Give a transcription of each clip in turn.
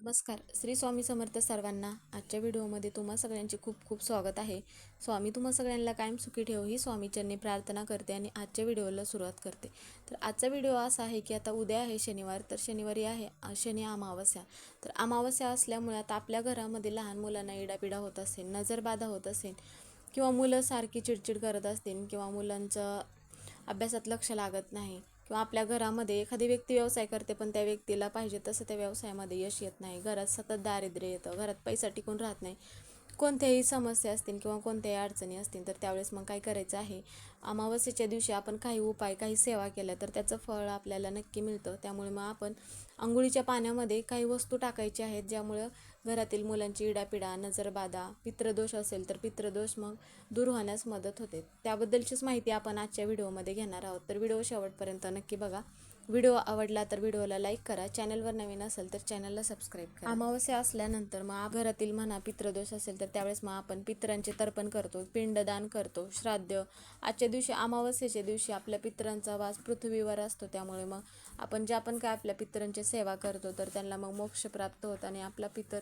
नमस्कार. श्री स्वामी समर्थ सर्वांना आजच्या व्हिडिओमध्ये तुम्हा सगळ्यांचे खूप खूप स्वागत आहे. स्वामी तुम्हा सगळ्यांना कायम सुखी ठेव ही स्वामीचरणी प्रार्थना करते आणि आजच्या व्हिडिओला सुरुवात करते. तर आजचा व्हिडिओ असा आहे की आता उद्या आहे शनिवार तर शनिवारी आहे शनी अमावस्या. तर अमावस्या असल्यामुळे आता आपल्या घरामध्ये लहान मुलांना इडापिडा होत असेल नजरबाधा होत असेल किंवा मुलं सारखी चिडचिड करत असतील किंवा मुलांचं अभ्यासात लक्ष लागत नाही किंवा आपल्या घरामध्ये एखादी व्यक्ती व्यवसाय करते पण त्या व्यक्तीला पाहिजे तसं त्या व्यवसायामध्ये यश येत नाही. घरात सतत दारिद्र्य येतं. घरात पैसा टिकून राहत नाही. कोणत्याही समस्या असतील किंवा कोणत्याही अडचणी असतील तर त्यावेळेस मग काय करायचं आहे? अमावस्येच्या दिवशी आपण काही उपाय काही सेवा केल्या तर त्याचं फळ आपल्याला नक्की मिळतं. त्यामुळे मग आपण आंघोळीच्या पाण्यामध्ये काही वस्तू टाकायच्या आहेत ज्यामुळं घरातील मुलांची इडापिडा नजरबाधा पित्रदोष असेल तर पित्रदोष मग दूर होण्यास मदत होते. त्याबद्दलचीच माहिती आपण आजच्या व्हिडिओमध्ये घेणार आहोत. तर व्हिडिओ शेवटपर्यंत नक्की बघा. व्हिडिओ आवडला तर व्हिडिओला लाईक करा. चॅनलवर नवीन असेल तर चॅनलला सबस्क्राईब करा. अमावस्या असल्यानंतर मग घरातील म्हणा पित्रदोष असेल तर त्यावेळेस मग आपण पितरांचे तर्पण करतो पिंडदान करतो श्राद्ध. आजच्या दिवशी अमावस्येच्या दिवशी आपल्या पितरांचा वास पृथ्वीवर असतो त्यामुळे मग आपण ज्या पण काय आपल्या पितरांची सेवा करतो तर त्यांना मग मोक्ष प्राप्त होतं आणि आपला पितर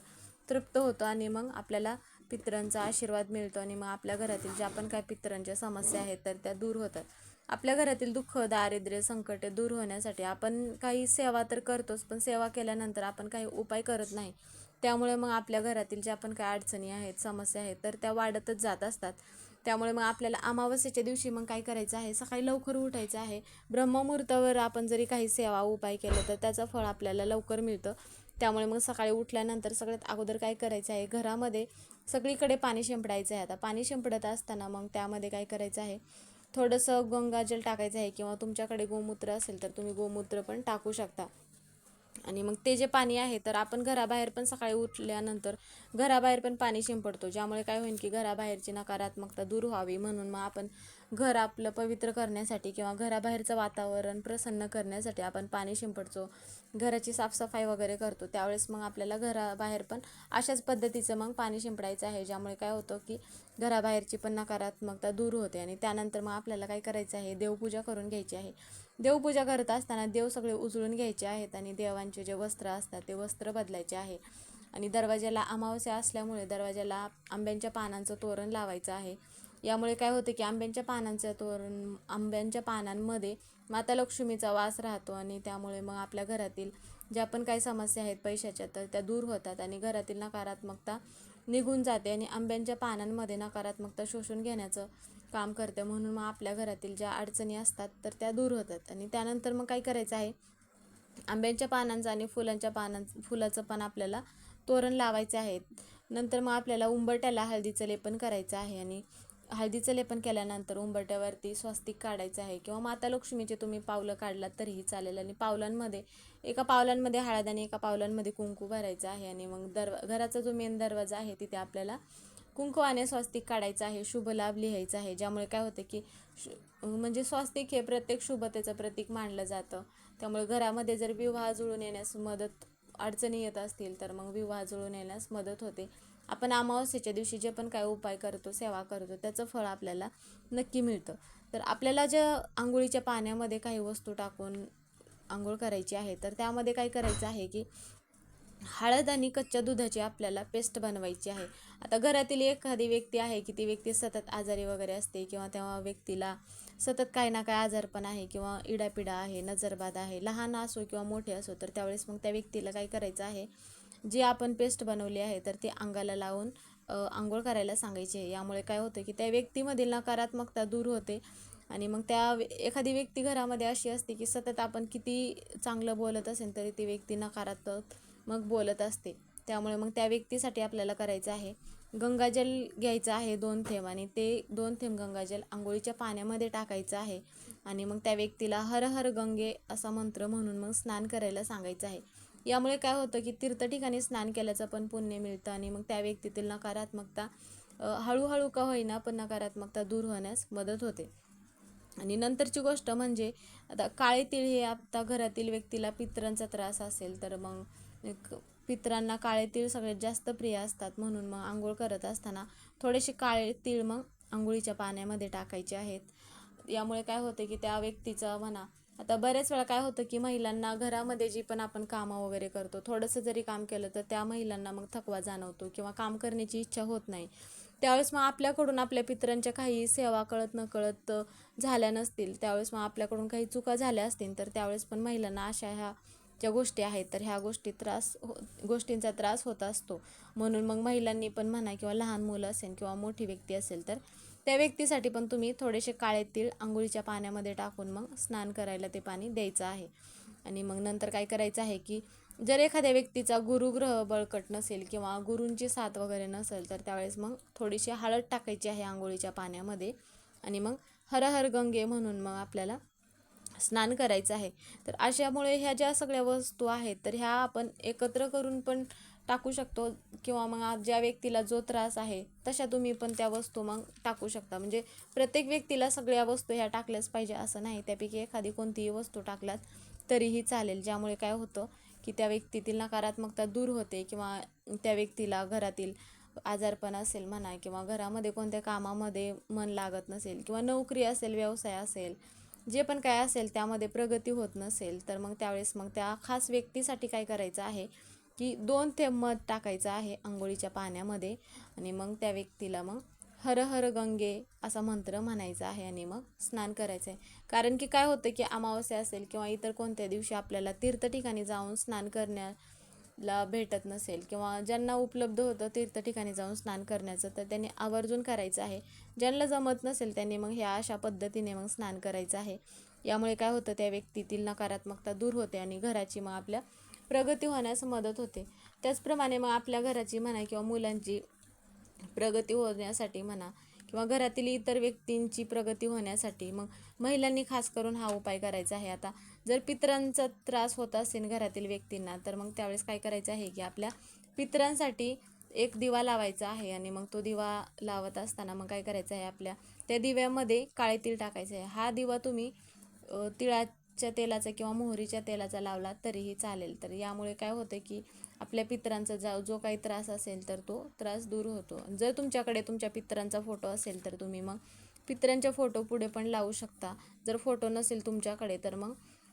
तृप्त होतो आणि मग आपल्याला पितरांचा आशीर्वाद मिळतो आणि मग आपल्या घरातील ज्या पण काय पितरांच्या समस्या आहेत तर त्या दूर होतात. आपल्या घरातील दुःख दारिद्र्य संकटे दूर होण्यासाठी आपण काही सेवा तर करतोच पण सेवा केल्यानंतर आपण काही उपाय करत नाही. त्यामुळे मग आपल्या घरातील ज्या पण काही अडचणी आहेत समस्या आहेत तर त्या वाढतच जात असतात. त्यामुळे मग आपल्याला अमावस्येच्या दिवशी मग काय करायचं आहे? सकाळी लवकर उठायचं आहे. ब्रह्ममुहूर्तावर आपण जरी काही सेवा उपाय केलं तर त्याचं फळ आपल्याला लवकर मिळतं. त्यामुळे मग सकाळी उठल्यानंतर सगळ्यात अगोदर काय करायचं आहे? घरामध्ये सगळीकडे पाणी शिंपडायचं आहे. आता पाणी शिंपडत असताना मग त्यामध्ये काय करायचं आहे? थोडंसं गंगाजल टाकायचं आहे किंवा तुमच्याकडे गोमूत्र असेल तर तुम्ही गोमूत्र पण टाकू शकता. आणि मग ते जे पाणी आहे तर आपण घराबाहेर पण सकाळी उठल्यानंतर घराबाहेर पण पाणी शिंपडतो. ज्यामुळे काय होईल की घराबाहेरची नकारात्मकता दूर व्हावी. म्हणून मग आपण घर आपलं पवित्र करण्यासाठी किंवा घराबाहेरचं वातावरण प्रसन्न करण्यासाठी आपण पाणी शिंपडतो. घराची साफसफाई वगैरे करतो. त्यावेळेस मग आपल्याला घराबाहेर पण अशाच पद्धतीचं मग पाणी शिंपडायचं आहे. ज्यामुळे काय होतं की घराबाहेरची पण नकारात्मकता दूर होते आणि त्यानंतर मग आपल्याला काय करायचं आहे? देवपूजा करून घ्यायची आहे. देवपूजा करत असताना देव सगळे उजळून घ्यायचे आहेत आणि देवांचे जे वस्त्र असतात ते वस्त्र बदलायचे आहे. आणि दरवाज्याला अमावस्या असल्यामुळे दरवाजाला आंब्यांच्या पानांचं तोरण लावायचं आहे. यामुळे काय होतं की आंब्यांच्या पानांचं तोरण आंब्यांच्या पानांमध्ये माता लक्ष्मीचा वास राहतो आणि त्यामुळे मग आपल्या घरातील ज्या पण काही समस्या आहेत पैशाच्या तर त्या दूर होतात आणि घरातील नकारात्मकता निघून जाते आणि आंब्यांच्या पानांमध्ये नकारात्मकता शोषून घेण्याचं काम करते. म्हणून मग आपल्या घरातील ज्या अडचणी असतात तर त्या दूर होतात. आणि त्यानंतर मग काय करायचं आहे? आंब्यांच्या पानांचं आणि फुलांच्या पानां फुलाचं पण आपल्याला तोरण लावायचे आहे. नंतर मग आपल्याला उंबरट्याला हळदीचं लेपन करायचं आहे. आणि हळदीचं लेपन केल्यानंतर उंबरट्यावरती स्वस्तिक काढायचं आहे किंवा माता लक्ष्मीचे तुम्ही पावलं काढलात तरीही चालेल. आणि पावलांमध्ये एका पावलांमध्ये हळद आणि एका पावलांमध्ये कुंकू भरायचं आहे आणि मग दरवा घराचा जो मेन दरवाजा आहे तिथे आपल्याला कुंकवाने स्वास्तिक काढायचं आहे शुभ लाभ लिहायचा आहे. ज्यामुळे काय होतं की शु म्हणजे स्वास्तिक हे प्रत्येक शुभतेचं प्रतीक मानलं जातं. त्यामुळे घरामध्ये जर विवाह जुळून येण्यास मदत अडचणी येत असतील तर मग विवाह जुळून येण्यास मदत होते. आपण अमावस्येच्या दिवशी जे पण काय उपाय करतो सेवा करतो त्याचं फळ आपल्याला नक्की मिळतं. तर आपल्याला ज्या आंघोळीच्या पाण्यामध्ये काही वस्तू टाकून आंघोळ करायची आहे तर त्यामध्ये काय करायचं आहे की हळद आणि कच्च्या दुधाची आपल्याला पेस्ट बनवायची आहे. आता घरातील एखादी व्यक्ती आहे की ती व्यक्ती सतत आजारी वगैरे असते किंवा त्या व्यक्तीला सतत काही ना काही आजारपण आहे किंवा इडापिडा आहे नजरबाद आहे लहान असो किंवा मोठे असो तर त्यावेळेस मग त्या व्यक्तीला काय करायचं आहे जी आपण पेस्ट बनवली आहे तर ती अंगाला लावून आंघोळ करायला सांगायची. आहे यामुळे काय होतं की त्या व्यक्तीमधील नकारात्मकता दूर होते. आणि मग त्या एखादी व्यक्ती घरामध्ये अशी असते की सतत आपण किती चांगलं बोलत असेल तरी ती व्यक्ती नकारात्मक मग बोलत असते. त्यामुळे मग त्या व्यक्तीसाठी आपल्याला करायचं आहे गंगाजल घ्यायचं आहे दोन थेंब. आणि ते दोन थेंब गंगाजल आंघोळीच्या पाण्यामध्ये टाकायचं आहे. आणि मग त्या व्यक्तीला हर हर गंगे असा मंत्र म्हणून मग स्नान करायला सांगायचं आहे. यामुळे काय होतं की तीर्थ ठिकाणी स्नान केल्याचं पण पुण्य मिळतं आणि मग त्या व्यक्तीतील नकारात्मकता हळूहळू का होईना पण नकारात्मकता दूर होण्यास मदत होते. आणि नंतरची गोष्ट म्हणजे आता काळे तिळ हे आता घरातील व्यक्तीला पित्रांचा त्रास असेल तर मग एक पित्रांना काळे तीळ सगळ्यात जास्त प्रिय असतात म्हणून मग आंघोळ करत असताना थोडेसे काळे तीळ मग आंघोळीच्या पाण्यामध्ये टाकायचे आहेत. यामुळे काय होते की त्या व्यक्तीचा म्हणा आता बऱ्याच वेळा काय होतं की महिलांना घरामध्ये जी पण आपण कामं वगैरे करतो थोडंसं जरी काम केलं तर त्या महिलांना मग थकवा जाणवतो किंवा काम करण्याची इच्छा होत नाही. त्यावेळेस मग आपल्याकडून आपल्या पितरांच्या काही सेवा कळत नकळत झाल्या नसतील त्यावेळेस मग आपल्याकडून काही चुका झाल्या असतील तर त्यावेळेस पण महिलांना अशा ह्या ज्या गोष्टी आहेत तर ह्या गोष्टी त्रास हो गोष्टींचा त्रास होत असतो. म्हणून मग महिलांनी पण म्हणा किंवा लहान मुलं असेल किंवा मोठी व्यक्ती असेल तर त्या व्यक्तीसाठी पण तुम्ही थोडेसे काळे तीळ आंघोळीच्या पाण्यामध्ये टाकून मग स्नान करायला ते पाणी द्यायचं आहे. आणि मग नंतर काय करायचं आहे की जर एखाद्या व्यक्तीचा गुरुग्रह बळकट नसेल किंवा गुरूंची साथ वगैरे नसेल तर त्यावेळेस मग थोडीशी हळद टाकायची आहे आंघोळीच्या पाण्यामध्ये. आणि मग हर हर गंगे म्हणून मग आपल्याला स्नान करायचं आहे. तर अशामुळे ह्या ज्या सगळ्या वस्तू आहेत तर ह्या आपण एकत्र करून पण टाकू शकतो किंवा मग ज्या व्यक्तीला जो त्रास आहे तशा तुम्ही पण त्या वस्तू मग टाकू शकता. म्हणजे प्रत्येक व्यक्तीला सगळ्या वस्तू ह्या टाकल्याच पाहिजे असं नाही. त्यापैकी एखादी कोणतीही वस्तू टाकल्यात तरीही चालेल. ज्यामुळे काय होतं की त्या व्यक्तीतील नकारात्मकता दूर होते किंवा त्या व्यक्तीला घरातील आजारपण असेल म्हणा किंवा घरामध्ये कोणत्या कामामध्ये मन लागत नसेल किंवा नोकरी असेल व्यवसाय असेल जे पण काय असेल त्यामध्ये प्रगती होत नसेल तर मग त्यावेळेस मग त्या खास व्यक्तीसाठी काय करायचं आहे की दोन थेंब मध टाकायचं आहे आंघोळीच्या पाण्यामध्ये आणि मग त्या व्यक्तीला मग हर हर गंगे असा मंत्र म्हणायचा आहे आणि मग स्नान करायचं आहे कारण की काय होतं की अमावस्या असेल किंवा इतर कोणत्या दिवशी आपल्याला तीर्थ ठिकाणी जाऊन स्नान करण्या ला भेटत नसेल किंवा ज्यांना उपलब्ध होतं तीर्थ ठिकाणी जाऊन स्नान करण्याचं तर त्यांनी आवर्जून करायचं आहे. ज्यांना जमत नसेल त्यांनी मग ह्या अशा पद्धतीने मग स्नान करायचं आहे. यामुळे काय होतं त्या व्यक्तीतील नकारात्मकता दूर होते आणि घराची मग आपल्या प्रगती होण्यास मदत होते. त्याचप्रमाणे मग आपल्या घराची म्हणा किंवा मुलांची प्रगती होण्यासाठी म्हणा किंवा घरातील इतर व्यक्तींची प्रगती होण्यासाठी मग महिलांनी खास करून हा उपाय करायचा आहे. आता जर पितरांचा त्रास होत असेल घरातील व्यक्तींना तर मग त्यावेळेस काय करायचं आहे की आपल्या पितरांसाठी एक दिवा लावायचा आहे आणि मग तो दिवा लावत असताना मग काय करायचं आहे? आपल्या त्या दिव्यामध्ये काळे तीळ टाकायचं आहे. हा दिवा तुम्ही तिळाच्या तेलाचा किंवा मोहरीच्या तेलाचा लावला तरीही चालेल. तर यामुळे काय होतं की आपल्या पितरांचा जा जो काही त्रास असेल तर तो त्रास दूर होतो. जर तुमच्याकडे तुमच्या पितरांचा फोटो असेल तर तुम्ही मग पितरांच्या फोटो पुढे पण लावू शकता. जर फोटो नसेल तुमच्याकडे तर मग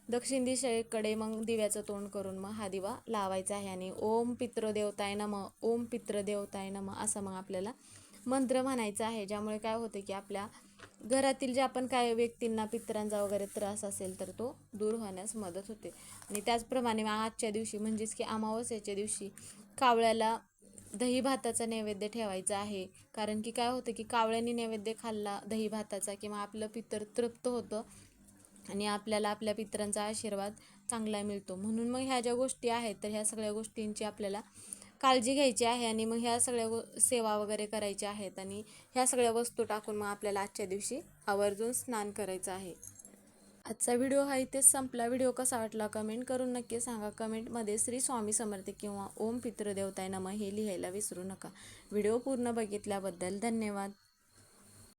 दक्षिण दिशेकडे मग दिव्याचं तोंड करून मग हा दिवा लावायचा आहे आणि ओम पितृदेवताय नम ओम पितृदेवताय नम असं मग आपल्याला मंत्र म्हणायचा आहे. ज्यामुळे काय होते की आपल्या घरातील ज्या आपण काय व्यक्तींना पितरांचा वगैरे त्रास असेल तर तो दूर होण्यास मदत होते. आणि त्याचप्रमाणे मग आजच्या दिवशी म्हणजेच की अमावस्याच्या दिवशी कावळ्याला दही भाताचा नैवेद्य ठेवायचा आहे. कारण की काय होतं की कावळ्याने नैवेद्य खाल्ला दही भाताचा किंवा आपलं पितर तृप्त होतं. आणि आपल्याला आपल्या पित्रांचा आशीर्वाद चांगला मिळतो. म्हणून मग ह्या ज्या गोष्टी आहेत तर ह्या सगळ्या गोष्टींची आपल्याला काळजी घ्यायची आहे आणि मग ह्या सगळ्या गो सेवा वगैरे करायच्या आहेत आणि ह्या सगळ्या वस्तू टाकून मग आपल्याला आजच्या दिवशी आवर्जून स्नान करायचं आहे. आजचा व्हिडिओ हा इथेच संपला. व्हिडिओ कसा वाटला कमेंट करून नक्की सांगा. कमेंटमध्ये श्री स्वामी समर्थ किंवा ओम पितृदेवताय नम हे लिहायला विसरू नका. व्हिडिओ पूर्ण बघितल्याबद्दल धन्यवाद.